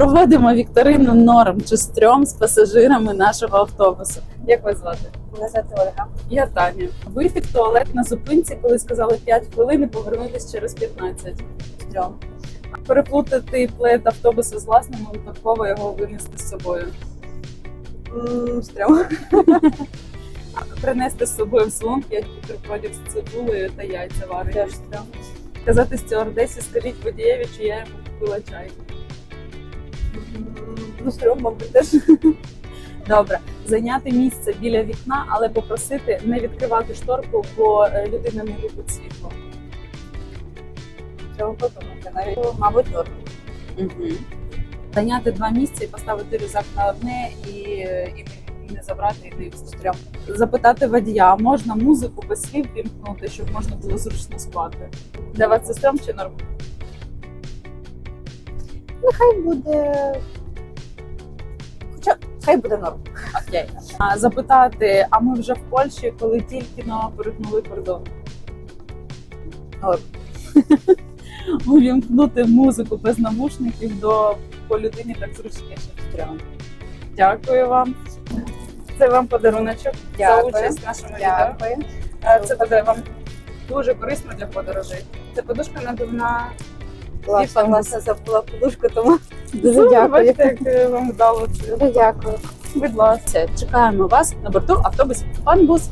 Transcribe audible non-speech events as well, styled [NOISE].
Проводимо вікторину норм чи стрьом з пасажирами нашого автобусу. Як вас звати? Мене звати Ольга. Я Таня. Вийти в туалет на зупинці, коли сказали 5 хвилин і повернутися через 15. Стрьом. Переплутати плед автобуса з власним і випадково його винести з собою. М, Стрьом. [LAUGHS] Принести з собою в як бутербродів з цибулею та яйця варені. Теж стрьом. Казати стюардесі, скажіть водієві, чи я йому купила чай. Ну, стрьом, мабуть, теж. Добре, зайняти місце біля вікна, але попросити не відкривати шторку, бо е, людина не любить світло. Треба подумати. Навіть, мабуть, норм. Угу. Зайняти два місця і поставити рюкзак на одне і, і, і не забрати і не. Стрьом. Запитати водія, можна музику без слів вімкнути, щоб можна було зручно спати. Для вас це стрьом чи норм? Хай буде. Хоча хай буде норм. Окей. А, запитати, а ми вже в Польщі, коли тільки но перетнули кордон. Норм. [LAUGHS] Увімкнути музику без навушників до по людині так зручніше. Стрьом. Дякую вам. Це вам подаруночок за участь в нашому відео. Е, Це буде вам дуже корисно для подорожей. Це подушка надувна. Власне, пандус. власне, забула подушку, тому дуже Ну, дякую. Бачите, як вам вдало це. Дуже дякую. Будь ласка, чекаємо вас на борту автобусів Панбус.